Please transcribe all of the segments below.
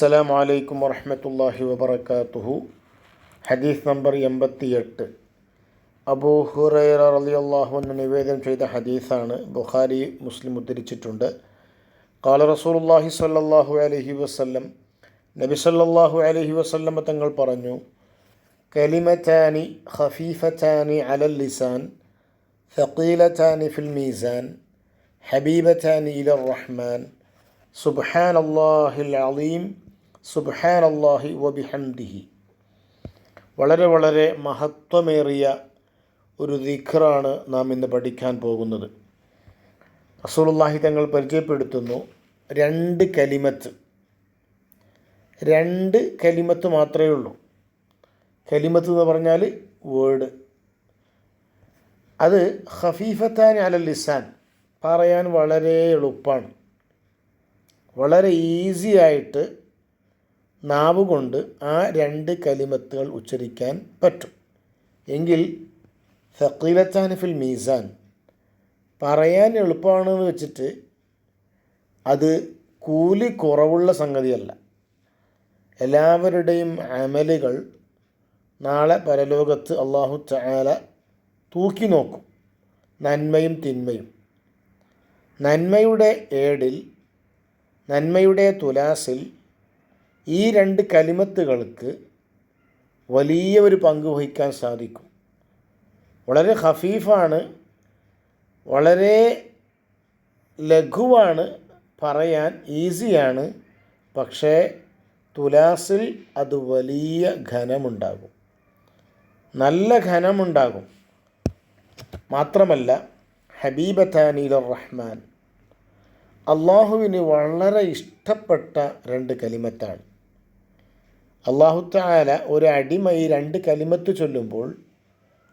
അസ്സലാം വലൈക്കും വറഹമത്തല്ലാഹി വബർക്കാത്തുഹു ഹദീസ് നമ്പർ എൺപത്തിയെട്ട് അബൂ ഹുറൈറ റളിയല്ലാഹു അൻഹു നിവേദനം ചെയ്ത ഹദീസാണ് ബുഖാരി മുസ്ലിം ഉദ്ധരിച്ചിട്ടുണ്ട് കാല റസൂലുള്ളാഹി സ്വല്ലല്ലാഹു അലൈഹി വസല്ലം നബി സല്ലല്ലാഹു അലൈഹി വസല്ലം തങ്ങൾ പറഞ്ഞു കലിമറ്റാനി ഖഫീഫറ്റാനി അലൽ ലിസാൻ ثقيلتان في الميزان حبيبتان إلى الرحمن സുബ്ഹാൻ അള്ളാഹിൽ അലീം അള്ളാഹി വബിഹംദിഹി. വളരെ വളരെ മഹത്വമേറിയ ഒരു ദിഖറാണ് നാം ഇന്ന് പഠിക്കാൻ പോകുന്നത്. റസൂലുള്ളാഹി തങ്ങൾ പരിചയപ്പെടുത്തുന്നു രണ്ട് കലിമത്ത്. രണ്ട് കലിമത്ത് മാത്രമേ ഉള്ളൂ. കലിമത്ത് എന്ന് പറഞ്ഞാൽ വേർഡ്. അത് ഹഫീഫത്താൻ അലൽ ലിസാൻ പറയാൻ വളരെ എളുപ്പമാണ് വളരെ ഈസി ആയിട്ട് നാവ് കൊണ്ട് ആ രണ്ട് കലിമത്തുകൾ ഉച്ചരിക്കാൻ പറ്റും. എങ്കിൽ ഫക്കീലത്താനിഫിൽ മീസാൻ. പറയാൻ എളുപ്പമാണെന്ന് വെച്ചിട്ട് അത് കൂലി കുറവുള്ള സംഗതിയല്ല. എല്ലാവരുടെയും അമലുകൾ നാളെ പരലോകത്ത് അള്ളാഹു ചാല തൂക്കി നോക്കും. നന്മയും തിന്മയും. നന്മയുടെ ഏടിൽ നന്മയുടെ തുലാസിൽ ഈ രണ്ട് കലിമത്തുകൾക്ക് വലിയ ഒരു പങ്ക് വഹിക്കാൻ സാധിക്കും. വളരെ ഹഫീഫാണ് വളരെ ലഘുവാണ് പറയാൻ ഈസിയാണ് പക്ഷേ തുലാസിൽ അത് വലിയ ഘനമുണ്ടാകും. നല്ല ഘനമുണ്ടാകും. മാത്രമല്ല ഹബീബത്താനിൽ റഹ്മാൻ അള്ളാഹുവിന് വളരെ ഇഷ്ടപ്പെട്ട രണ്ട് കലിമത്താണ്. അള്ളാഹു താല ഒരു അടിമ ഈ രണ്ട് കലിമത്ത് ചൊല്ലുമ്പോൾ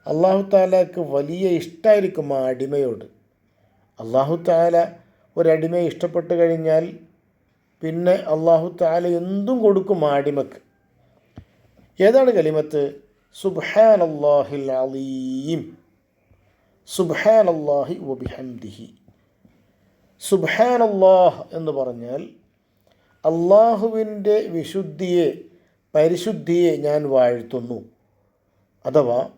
അള്ളാഹു താലക്ക് വലിയ ഇഷ്ടമായിരിക്കും ആ അടിമയോട്. അള്ളാഹു താല ഒരടിമയെ ഇഷ്ടപ്പെട്ട് കഴിഞ്ഞാൽ പിന്നെ അള്ളാഹു താല എന്തും കൊടുക്കും ആ അടിമക്ക്. ഏതാണ് കലിമത്ത്? സുബ്ഹാൻ അള്ളാഹിൽ അലീം. സുബ്ഹാൻ അള്ളാഹി വബിഹംദിഹി അള്ളാഹ് എന്ന് പറഞ്ഞാൽ അള്ളാഹുവിന്റെ വിശുദ്ധിയെ പരിശുദ്ധിയെ ഞാൻ വാഴ്ത്തുന്നു. അഥവാ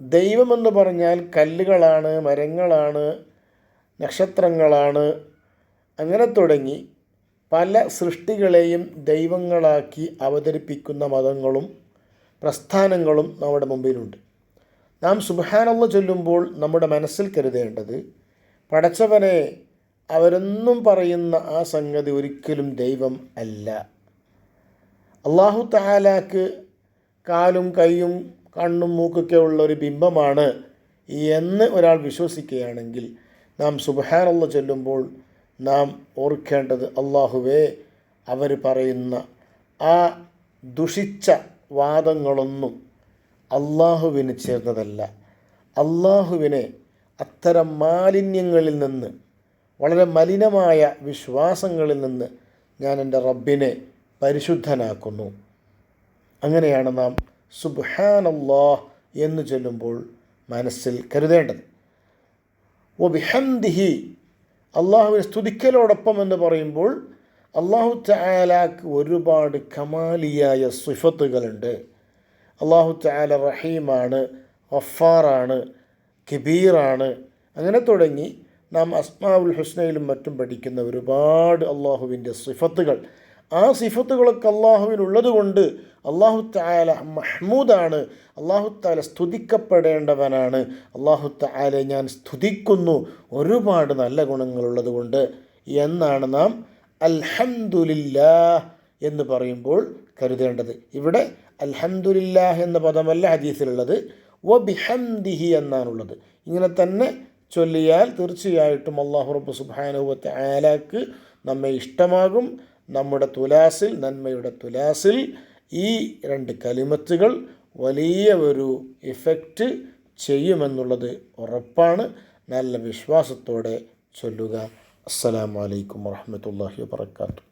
ദൈവമെന്ന് പറഞ്ഞാൽ കല്ലുകളാണ് മരങ്ങളാണ് നക്ഷത്രങ്ങളാണ് അങ്ങനെ തുടങ്ങി പല സൃഷ്ടികളെയും ദൈവങ്ങളാക്കി അവതരിപ്പിക്കുന്ന മതങ്ങളും പ്രസ്ഥാനങ്ങളും നമ്മുടെ മുമ്പിലുണ്ട്. നാം സുബാനുള്ള ചൊല്ലുമ്പോൾ നമ്മുടെ മനസ്സിൽ കരുതേണ്ടത് പടച്ചവനെ അവരൊന്നും പറയുന്ന ആ സംഗതി ഒരിക്കലും ദൈവം അല്ല. അള്ളാഹു തഹാലാക്ക് കാലും കൈയും കണ്ണും മൂക്കൊക്കെ ഉള്ള ഒരു ബിംബമാണ് എന്ന് ഒരാൾ വിശ്വസിക്കുകയാണെങ്കിൽ നാം സുബഹാനുള്ള ചൊല്ലുമ്പോൾ നാം ഓർക്കേണ്ടത് അള്ളാഹുവേ അവർ പറയുന്ന ആ ദുഷിച്ച വാദങ്ങളൊന്നും അള്ളാഹുവിന് ചേർന്നതല്ല. അള്ളാഹുവിനെ അത്തരം മാലിന്യങ്ങളിൽ നിന്ന് വളരെ മലിനമായ വിശ്വാസങ്ങളിൽ നിന്ന് ഞാൻ എന്റെ റബ്ബിനെ പരിശുദ്ധനാക്കുന്നു. അങ്ങനെയാണ് നാം സുബ്ഹാനല്ലാഹ് എന്ന് ചൊല്ലുമ്പോൾ മനസ്സിൽ കരുതേണ്ടത്. ഓ ബിഹംദിഹി അള്ളാഹുവിനെ സ്തുതിക്കലോടൊപ്പം എന്ന് പറയുമ്പോൾ അള്ളാഹു ചായാലാക്ക് ഒരുപാട് കമാലിയായ സിഫത്തുകളുണ്ട്. അള്ളാഹു ചായാല റഹീമാണ് വഫാറാണ് കബീറാണ്. അങ്ങനെ തുടങ്ങി നാം അസ്മാവുൽ ഹുസ്നയിലും മറ്റും പഠിക്കുന്ന ഒരുപാട് അള്ളാഹുവിന്റെ സിഫത്തുകൾ. ആ സിഫത്തുകളൊക്കെ അള്ളാഹുവിനുള്ളത് കൊണ്ട് അള്ളാഹു താല മഹ്മൂദാണ്. അള്ളാഹു താല സ്തുതിക്കപ്പെടേണ്ടവനാണ്. അള്ളാഹു താലെ ഞാൻ സ്തുതിക്കുന്നു. ഒരുപാട് നല്ല ഗുണങ്ങളുള്ളത് കൊണ്ട് എന്നാണ് നാം അൽഹന്ദുലില്ല എന്ന് പറയുമ്പോൾ കരുതേണ്ടത്. ഇവിടെ അൽഹംദുലില്ലാഹ് എന്ന പദമല്ല ഹദീസിലുള്ളത്. വ ബിഹംദിഹി എന്നാണുള്ളത്. ഇങ്ങനെ തന്നെ ചൊല്ലിയാൽ തീർച്ചയായിട്ടും അള്ളാഹു റബ്ബ് സുബാനുവത്തെ ആലാക്ക് നമ്മെ ഇഷ്ടമാകും. നമ്മുടെ തുലാസിൽ നന്മയുടെ തുലാസിൽ ഈ രണ്ട് കലിമത്തുകൾ വലിയ ഒരു ഇഫക്റ്റ് ചെയ്യുമെന്നുള്ളത് ഉറപ്പാണ്. നല്ല വിശ്വാസത്തോടെ ചൊല്ലുക. അസ്സലാമലൈക്കും വാഹമത്തല്ലാഹി വാത്തു